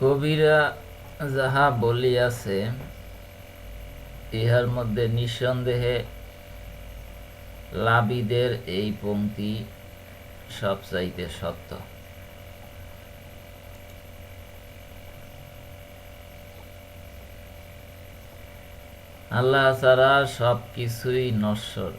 কবিরা যাহা বলিয়াছে, ইহার মধ্যে নিঃসন্দেহে লাবিদের এই পংক্তি সবচাইতে সত্য। আল্লাহ ছাড়া সব কিছুই নশ্বর।